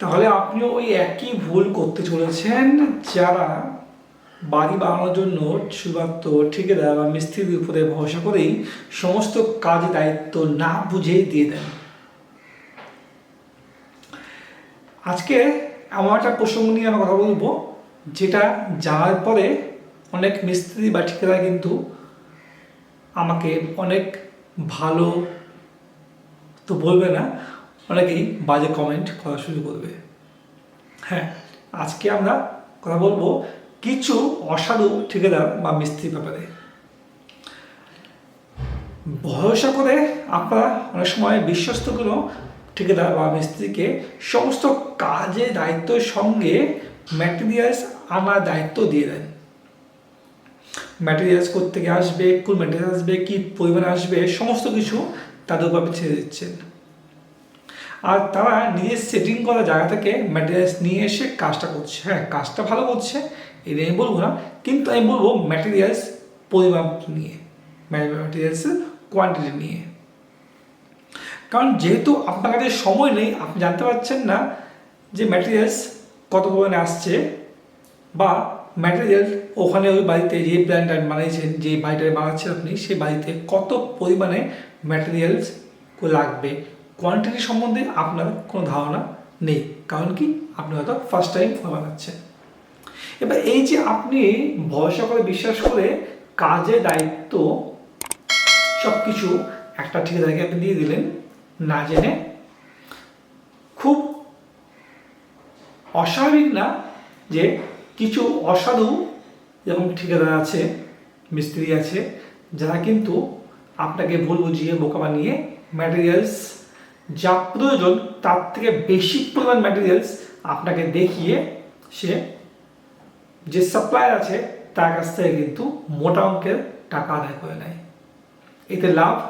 তাহলে আপনিও ওই একই ভুল করতে চলেছেন যারা বাড়ি বানানোর জন্য শুধুমাত্র ঠিকাদার বা মিস্ত্রির উপরে ভরসা করেই সমস্ত কাজ দায়িত্ব না বুঝেই দিয়ে দেন। আজকে এমন একটা প্রসঙ্গ নিয়ে আমি কথা বলব, যেটা জানার পরে অনেক মিস্ত্রি বা ঠিকাদার কিন্তু আমাকে অনেক ভালো তো বলবে না অনেকেই বাজে কমেন্ট করা শুরু করবে। হ্যাঁ আজকে আমরা কথা বলব কিছু অসাধু ঠিকাদার বা মিস্ত্রি ব্যাপারে। ভরসা করে আপনারা অনেক সময় বিশ্বস্ত কোনো ঠিকাদার বা মিস্ত্রিকে সমস্ত কাজের দায়িত্বের সঙ্গে ম্যাটেরিয়ালস আনার দায়িত্ব দিয়ে দেন। ম্যাটেরিয়ালস থেকে আসবে, কোন ম্যাটেরিয়াল আসবে, কী পরিমাণে আসবে, সমস্ত কিছু তাদের উপর ছেড়ে দিচ্ছেন। আর তারা নিজের সেটিং করা জায়গা থেকে ম্যাটেরিয়ালস নিয়ে এসে কাজটা করছে। হ্যাঁ কাজটা ভালো করছে, এটা আমি বলব না, কিন্তু আমি বলব ম্যাটেরিয়ালস পরিমাপ নিয়ে ম্যাটেরিয়ালসের কোয়ান্টিটি নিয়ে। কারণ যেহেতু আপনার কাছে সময় নেই, আপনি জানতে পারছেন না যে ম্যাটেরিয়ালস কত পরিমাণে আসছে বা ম্যাটেরিয়াল ওখানে ওই বাড়িতে যে প্ল্যানটা বানিয়েছেন, যে বাড়িটা বানাচ্ছেন আপনি, সেই বাড়িতে কত পরিমাণে ম্যাটেরিয়ালস লাগবে। কোয়ান্টিটি সম্বন্ধে আপনার কোনো ধারণা নেই। কারণ কি? আপনি হয়তো ফার্স্ট টাইম ফোন বানাচ্ছেন। এবার এই যে আপনি ভরসা করে বিশ্বাস করে কাজের দায়িত্ব সব কিছু একটা ঠিকাদারকে আপনি দিয়ে দিলেন, না জেনে খুব অস্বাভাবিক না যে কিছু অসাধু যেমন ঠিকাদার আছে, মিস্ত্রি আছে, যারা কিন্তু আপনাকে ভুল বুঝিয়ে বোকা বানিয়ে ম্যাটেরিয়ালস যা প্রয়োজন তার থেকে বেশি পরিমাণ ম্যাটেরিয়ালস আপনাকে দেখিয়ে সে যে সাপ্লায়ার আছে, তার কাছ থেকে কিন্তু মোটা অঙ্কের টাকা আদায় করে নেয়। এতে লাভ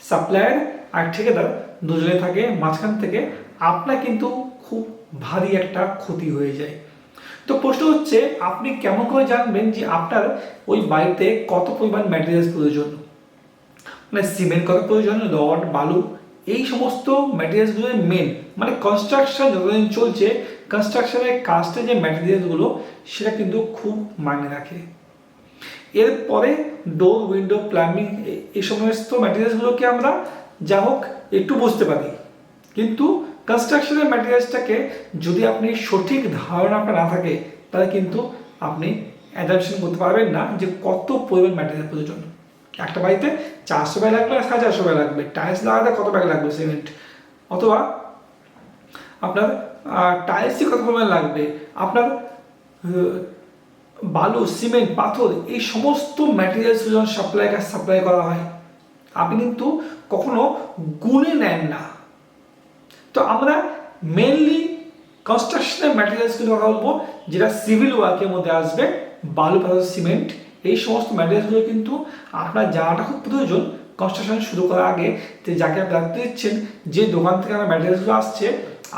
সাপ্লায়ার আর ঠিকাদার দুজনে থাকে। মাঝখান থেকে আপনার কিন্তু খুব ভারী একটা ক্ষতি হয়ে যায়। তো প্রশ্ন হচ্ছে, আপনি কেমন করে জানবেন যে আপনার ওই বাড়িতে কত পরিমাণ ম্যাটেরিয়ালস প্রয়োজন? মানে সিমেন্ট কত প্রয়োজন? রড, বালু এই সমস্ত ম্যাটেরিয়ালসগুলো মেন মানে কনস্ট্রাকশন যতদিন চলছে কনস্ট্রাকশনের কাজটা যে ম্যাটেরিয়ালসগুলো সেটা কিন্তু খুব মানে রাখে। এরপরে ডোর উইন্ডো প্লাম্বিং এই সমস্ত ম্যাটেরিয়ালসগুলোকে আমরা যা হোক একটু বুঝতে পারি। কিন্তু কনস্ট্রাকশনের ম্যাটেরিয়ালসটাকে যদি আপনি সঠিক ধারণা আপনার না থাকে, তাহলে কিন্তু আপনি অ্যাডাপশন করতে পারবেন না যে কত পরিমাণ ম্যাটেরিয়াল প্রয়োজন। একটা বাড়িতে চারশো ব্যাগ লাগবে সাড়ে চারশো ব্যাগ লাগবে। টাইলস লাগাতে কত ব্যাগ লাগবে? সিমেন্ট। অথবা আপনার টাইলসই কত পরিমাণ লাগবে? আপনার বালু, সিমেন্ট, পাথর এই সমস্ত ম্যাটেরিয়ালস যখন সাপ্লাই কাজ সাপ্লাই করা হয়। আপনি কিন্তু কখনো গুনে নেন না। তো আমরা মেনলি কনস্ট্রাকশনের ম্যাটেরিয়ালসগুলো কথা বলব, যেটা সিভিল ওয়ার্কের মধ্যে আসবে, বালু, পাথর, সিমেন্ট এই সমস্ত ম্যাটেরিয়ালসগুলো কিন্তু আপনার জানাটা খুব প্রয়োজন। কনস্ট্রাকশন শুরু করার আগে যে যাকে আপনি দায়িত্ব দিচ্ছেন, যে দোকান থেকে আমার ম্যাটেরিয়ালসগুলো আসছে,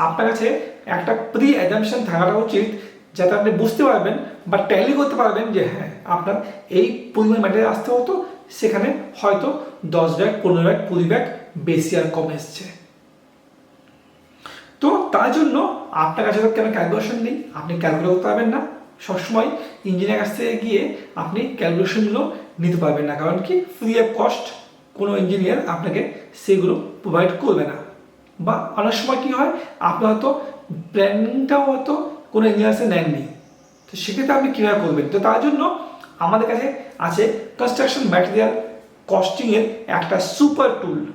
আপনার কাছে একটা প্রি অ্যাজামশন থাকাটা উচিত, যাতে আপনি বুঝতে পারবেন বা ট্যালি করতে পারবেন যে হ্যাঁ আপনার এই পরিমাণ ম্যাটেরিয়াল আসতে হতো, সেখানে হয়তো দশ ব্যাগ পনেরো ব্যাগ কুড়ি ব্যাগ বেশি আর কম এসছে। তো তার জন্য আপনার কাছে তো কেন ক্যালকুলেশন নেই? আপনি ক্যালকুলেট করতে পারবেন না। সবসময় ইঞ্জিনিয়ার কাছ থেকে গিয়ে আপনি ক্যালকুলেশনগুলো নিতে পারবেন না। কারণ কি? ফ্রি অফ কস্ট কোনো ইঞ্জিনিয়ার আপনাকে সেগুলো প্রোভাইড করবে না। বা অনেক সময় কী হয়? আপনি হয়তো প্ল্যানিংটাও হয়তো কোনো ইঞ্জিনিয়ার্সে নেননি। তো সেক্ষেত্রে আপনি কীভাবে করবেন? তো তার জন্য আমাদের কাছে আছে কনস্ট্রাকশন ম্যাটেরিয়াল কস্টিংয়ের একটা সুপার টুল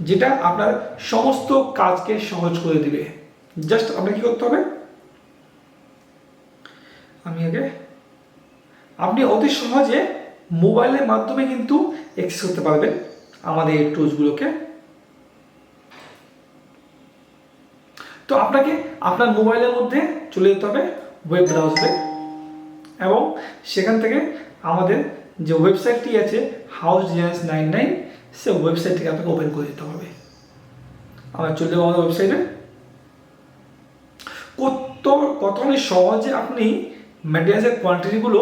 যেটা আপনার সমস্ত কাজকে সহজ করে দিবে। জাস্ট আপনাকে কি করতে হবে? আমি আগে, আপনি অতি সহজে মোবাইলের মাধ্যমে কিন্তু এক্সেস করতে পারবেন আমাদের এই টুলসগুলোকে তো আপনাকে আপনার মোবাইলের মধ্যে চলে যেতে হবে ওয়েব ব্রাউজারে এবং সেখান থেকে আমাদের যে ওয়েবসাইটটি আছে হাউস ডিজাইন্স নাইন নাইন সে ওয়েবসাইটটিকে আপনাকে ওপেন করে দিতে হবে। আমরা চলে যাব আমাদের ওয়েবসাইটে কত কতখানি সহজে আপনি ম্যাটেরিয়ালসের কোয়ান্টিটিগুলো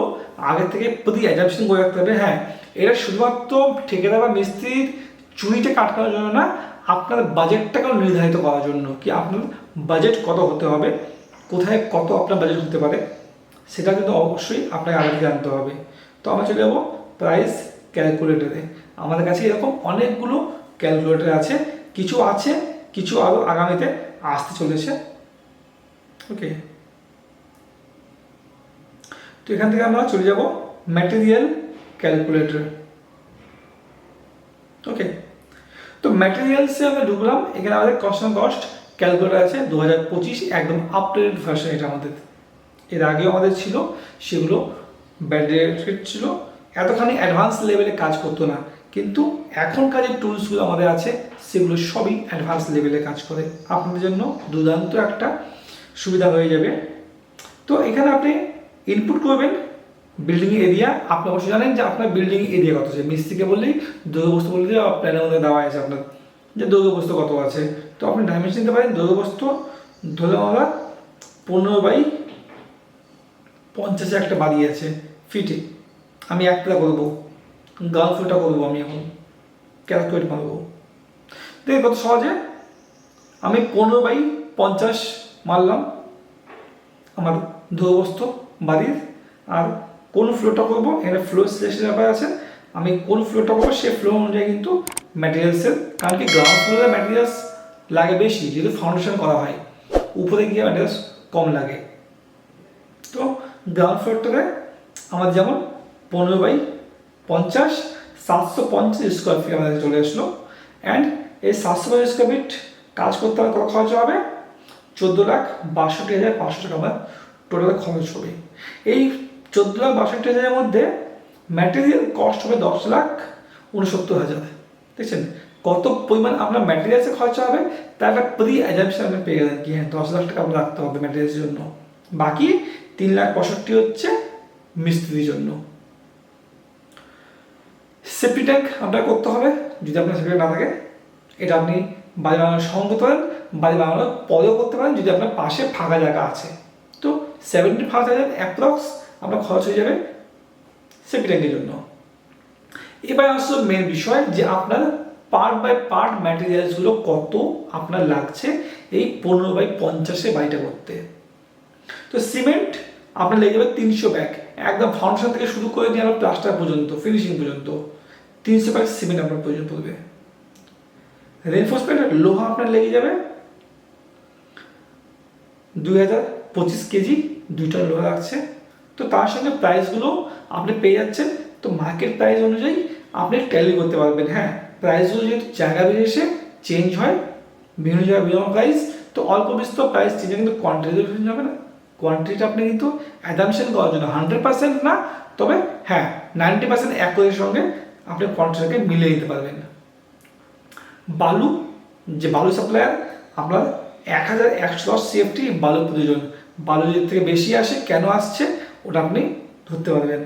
আগে থেকে প্রতি অ্যাডাপশন করে রাখতে হবে। হ্যাঁ এটা শুধুমাত্র ঠিকাদার বা মিস্ত্রির চুরিটা কাটকানোর জন্য না, আপনার বাজেটটাকেও নির্ধারিত করার জন্য কি আপনার বাজেট কত হতে হবে, কোথায় কত আপনার বাজেট হতে পারে, সেটা কিন্তু অবশ্যই আপনাকে আগে জানতে হবে। তো আমরা চলে যাব প্রাইস ক্যালকুলেটরে আমাদের কাছে এরকম অনেকগুলো ক্যালকুলেটর আছে, কিছু আছে, কিছু আরও আগামীতে আসতে চলেছে। ওকে তো এখান থেকে আমরা চলে যাব ম্যাটেরিয়াল ক্যালকুলেটর ওকে তো ম্যাটেরিয়ালসে আমরা ঢুকলাম, এখানে আমাদের কস্ট কস্ট ক্যালকুলেটর আছে দু হাজার পঁচিশ, একদম আপডেটেড ভার্সন এটা আমাদের। এর আগেও আমাদের ছিল, সেগুলো ব্যাটারি ছিল। এতখানি অ্যাডভান্স লেভেলে কাজ করতো না, কিন্তু এখনকার যে টুলসগুলো আমাদের আছে, সেগুলো সবই অ্যাডভান্স লেভেলে কাজ করে। আপনাদের জন্য দুর্দান্ত একটা সুবিধা হয়ে যাবে। তো এখানে আপনি ইনপুট করবেন বিল্ডিং এরিয়া আপনি অবশ্যই জানেন যে আপনার বিল্ডিং এরিয়া কত আছে। মিস্ত্রিকে বললেই দৈর্ঘ্যবস্তু বলে দিয়ে প্ল্যানের মধ্যে দেওয়া আছে আপনার, যে দৈর্ঘ্যবস্তু কত আছে। তো আপনি ডাইমেনশন নিতে পারেন দৈর্ঘ্যবস্তু ধরে আমরা পনেরো বাই পঞ্চাশে একটা বাড়ি আছে ফিটে আমি একটা করব ফ্লোটা করব আমি এখন ক্যালকুলেট মারবো। দেখে কত সহজে, আমি পনেরো বাই পঞ্চাশ মারলাম আমার দৈর্ঘ্যবস্তু বাড়ির। আর কোন ফ্লোটা করব? এখানে ফ্লো সিলেকশন ব্যাপার আছে। আমি কোন ফ্লোটা করব? সেই ফ্লো অনুযায়ী কিন্তু ম্যাটেরিয়ালসের কারণ কি? গ্রাউন্ড ফ্লোরে ম্যাটেরিয়ালস লাগে বেশি, যেহেতু ফাউন্ডেশন করা হয়। উপরে গিয়ে ম্যাটেরিয়ালস কম লাগে। তো গ্রাউন্ড ফ্লোরটাতে আমার যেমন পনেরো বাই পঞ্চাশ, সাতশো পঞ্চাশ স্কোয়ার ফিট আমাদের চলে আসলো। অ্যান্ড এই সাতশো পঞ্চাশ স্কোয়ার ফিট কাজ করতে আমার কত খরচ হবে? চোদ্দ লাখ বাষট্টি হাজার পাঁচশো টাকা আমার টোটাল খরচ হবে। এই চোদ্দ লাখ বাষট্টি হাজারের মধ্যে ম্যাটেরিয়াল কস্ট হবে দশ লাখ উনসত্তর হাজার। দেখছেন? কত পরিমাণ আপনার ম্যাটেরিয়ালসে খরচা হবে, তার একটা প্রি অ্যাজামশন আপনি পেয়ে গেলেন কি হ্যাঁ দশ লাখ টাকা রাখতে হবে ম্যাটেরিয়ালসের জন্য। বাকি তিন লাখ পঁয়ষট্টি হচ্ছে মিস্ত্রির জন্য। সেফটি ট্যাঙ্ক আপনার করতে হবে, যদি আপনার সেফটি না থাকে, এটা আপনি বাড়ি বানানোর সঙ্গে করতে পারেন বাড়ি বানানোর পরেও করতে পারেন যদি আপনার পাশে ফাঁকা জায়গা আছে। তো সেভেন্টি ফাইভ থাউজেন্ড অ্যাপ্রক্স আপনার খরচ হয়ে যাবে ট্যাঙ্কের জন্য। এবার আসলো মেন বিষয় যে আপনার পার্ট বাই পার্ট ম্যাটেরিয়ালসগুলো কত আপনার লাগছে এই পনেরো বাই পঞ্চাশে বাড়িটা করতে। তো সিমেন্ট আপনার লেগে যাবে তিনশো ব্যাগ একদম ফাউন্ডেশন থেকে শুরু করে নিয়ে আপনার প্লাস্টার পর্যন্ত ফিনিশিং পর্যন্ত তিনশো ব্যাগ সিমেন্ট আপনার প্রয়োজন পড়বে। রেনফোর্সমেন্ট লোহা আপনার লেগে যাবে দুই হাজার পঁচিশ কেজি দুইটা লোহা লাগছে। তো তার সঙ্গে প্রাইসগুলো আপনি পেয়ে যাচ্ছেন। তো মার্কেট প্রাইস অনুযায়ী আপনি ট্যালি করতে পারবেন। হ্যাঁ প্রাইসগুলো যেহেতু জায়গা বিশেষে চেঞ্জ হয়, বিভিন্ন জায়গায় বিভিন্ন প্রাইস তো অল্প বিস্তর প্রাইস চেঞ্জ কিন্তু কোয়ান্টিটি চেঞ্জ হবে না। কোয়ান্টিটিটা আপনি কিন্তু অ্যাডামশন করার জন্য হান্ড্রেড পার্সেন্ট না, তবে হ্যাঁ নাইনটি পার্সেন্ট একরের সঙ্গে আপনি কোয়ান্টিটিটাকে মিলিয়ে নিতে পারবেন। বালু, যে বালু সাপ্লায়ার আপনার এক হাজার একশো দশ সিএফটি বালু প্রয়োজন। বালু যদি থেকে বেশি আসে কেন আসছে? ওটা আপনি ধরতে পারবেন।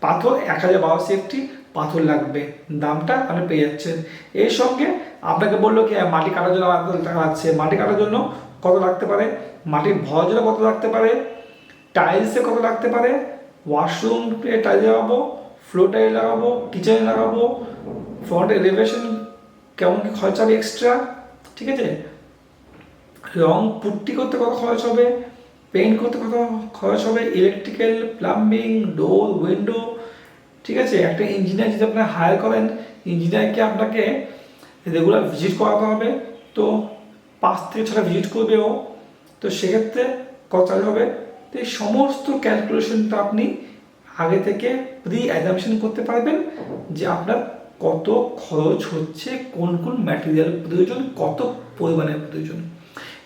পাথর এক হাজার বারো সিএফটি পাথর লাগবে। দামটা আপনি পেয়ে যাচ্ছেন। এর সঙ্গে আপনাকে বলল কি হ্যাঁ, মাটি কাটার জন্য টাকা লাগছে। মাটি কাটার জন্য কত লাগতে পারে? মাটি ভরার জন্য কত লাগতে পারে? টাইলসে কত লাগতে পারে? ওয়াশরুম টাইল লাগাবো? ফ্লোর টাইল লাগাবো? কিচেনে লাগাবো? ফ্রন্ট এলিভেশন কেমন কি খরচা এক্সট্রা? ঠিক আছে? রং পুট্টি করতে কত খরচ হবে? পেইন্ট করতে কত খরচ হবে? ইলেকট্রিক্যাল, প্লাম্বিং, ডোর, উইন্ডো, ঠিক আছে? একটা ইঞ্জিনিয়ার যদি আপনি হায়ার করেন ইঞ্জিনিয়ারকে আপনাকে রেগুলার ভিজিট করাতে হবে। তো পাঁচ থেকে ছটা ভিজিট করবে ও। তো সেক্ষেত্রে কত চার্জ হবে? তো এই সমস্ত ক্যালকুলেশনটা আপনি আগে থেকে প্রি অ্যাজামশন করতে পারবেন যে আপনার কত খরচ হচ্ছে, কোন কোন ম্যাটেরিয়াল প্রয়োজন, কত পরিমাণের প্রয়োজন।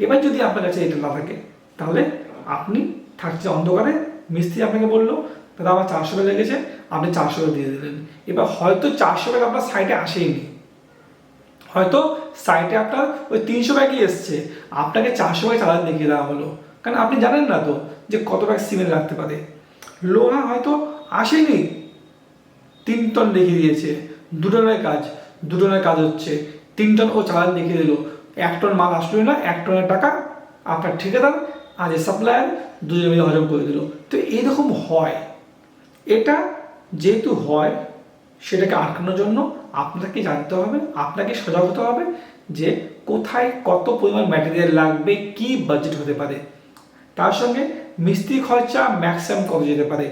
এবার যদি আপনার কাছে এটা না থাকে, তাহলে আপনি থাকছে অন্ধকারে, মিস্ত্রি আপনাকে বলল, দাদা, আমার চারশো টাকা লেগেছে, আপনি চারশো টাকা দিয়ে দিলেন। এবার হয়তো চারশো টাকা আপনার সাইডে আসেইনি হয়তো সাইটে আপনার ওই তিনশো ব্যাগই এসছে। আপনাকে চারশো ব্যাগ চালান দেখিয়ে দেওয়া হলো। কারণ আপনি জানেন না তো যে কত ব্যাগ সিমেন্ট লাগতে পারে। লোহা হয়তো আসেনি। তিন টন দেখিয়ে দিয়েছে। দু টনের কাজ দু টনের কাজ হচ্ছে। তিন টন ও চালান দেখিয়ে দিল। এক টন মাল আসলোই না, এক টনের টাকা আপনার ঠিকাদার আর এ সাপ্লায়ার দুজনে মিলে হজম করে দিল। তো এইরকম হয়। এটা যেহেতু হয়, সেটাকে আটকানোর জন্য আপনাকে জানতে হবে, আপনাকে সজাগ হতে হবে যে কোথায় কত পরিমাণ ম্যাটেরিয়াল লাগবে, কি বাজেট হতে পারে। তার সঙ্গে মিস্ত্রি খরচা ম্যাক্সিমাম কত যেতে পারে।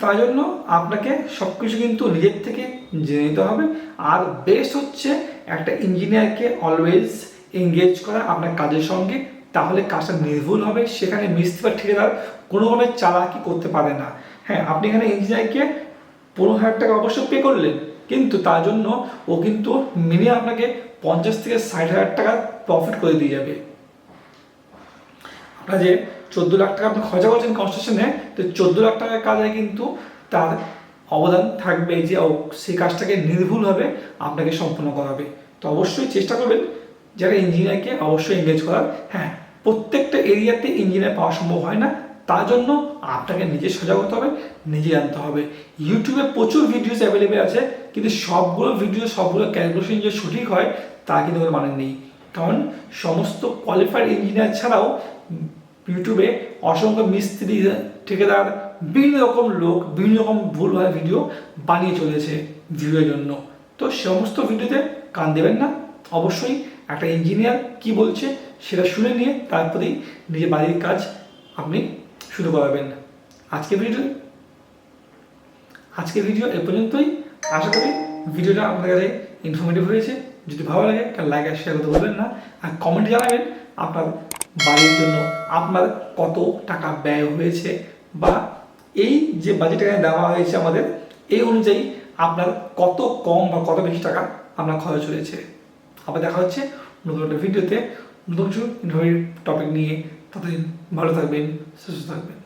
তার জন্য আপনাকে সব কিছু কিন্তু নিজের থেকে জেনে নিতে হবে। আর বেস্ট হচ্ছে একটা ইঞ্জিনিয়ারকে অলওয়েজ এঙ্গেজ করা আপনার কাজের সঙ্গে, তাহলে কাজটা নির্ভুল হবে, সেখানে মিস্ত্রি বা ঠিকাদার কোনোভাবে চালাকি করতে পারে না। হ্যাঁ আপনি এখানে ইঞ্জিনিয়ারকে পনেরো হাজার টাকা অবশ্যই পে করলেন, কিন্তু তার জন্য ও কিন্তু মিনিমাম আপনাকে পঞ্চাশ থেকে ষাট হাজার টাকা প্রফিট করে দিয়ে যাবে। আপনার যে চোদ্দ লাখ টাকা আপনি খরচা করছেন কনস্ট্রাকশনে তো চোদ্দ লাখ টাকার কাজে কিন্তু তার অবদান থাকবে যে সেই কাজটাকে নির্ভুলভাবে আপনাকে সম্পন্ন করাবে। তো অবশ্যই চেষ্টা করবেন যারা ইঞ্জিনিয়ারকে অবশ্যই এঙ্গেজ করার। হ্যাঁ প্রত্যেকটা এরিয়াতে ইঞ্জিনিয়ার পাওয়া সম্ভব হয় না। তার জন্য আপনাকে নিজে সজাগ হতে হবে, নিজে জানতে হবে। ইউটিউবে প্রচুর ভিডিওস অ্যাভেলেবেল আছে, কিন্তু সবগুলো ভিডিও সবগুলো ক্যালকুলেশন যে সঠিক হয়, তা কিন্তু কোনো মানে নেই। কারণ সমস্ত কোয়ালিফাইড ইঞ্জিনিয়ার ছাড়াও ইউটিউবে অসংখ্য মিস্ত্রি, ঠিকাদার বিভিন্ন রকম লোক বিভিন্ন রকম ভুলভাল ভিডিও বানিয়ে চলেছে ভিডিওর জন্য। তো সমস্ত ভিডিওতে কান দেবেন না। অবশ্যই একটা ইঞ্জিনিয়ার কি বলছে সেটা শুনে নিয়ে তারপরেই নিজের বাড়ির কাজ আপনি শুরু করাবেন। আজকে ভিডিও আজকের ভিডিও এ পর্যন্তই। আশা করি ভিডিওটা আপনার কাছে ইনফরমেটিভ হয়েছে। যদি ভালো লাগে তাহলে লাইক আর শেয়ার করতে বলবেন না। আর কমেন্টে জানাবেন আপনার বাড়ির জন্য আপনার কত টাকা ব্যয় হয়েছে বা এই যে বাজেট এখানে দেওয়া হয়েছে আমাদের, এই অনুযায়ী আপনার কত কম বা কত বেশি টাকা আপনার খরচ হয়েছে। আবার দেখা হচ্ছে নতুন একটা ভিডিওতে নতুন কিছু টপিক নিয়ে ততদিন ভালো থাকবেন, সুস্থ থাকবেন।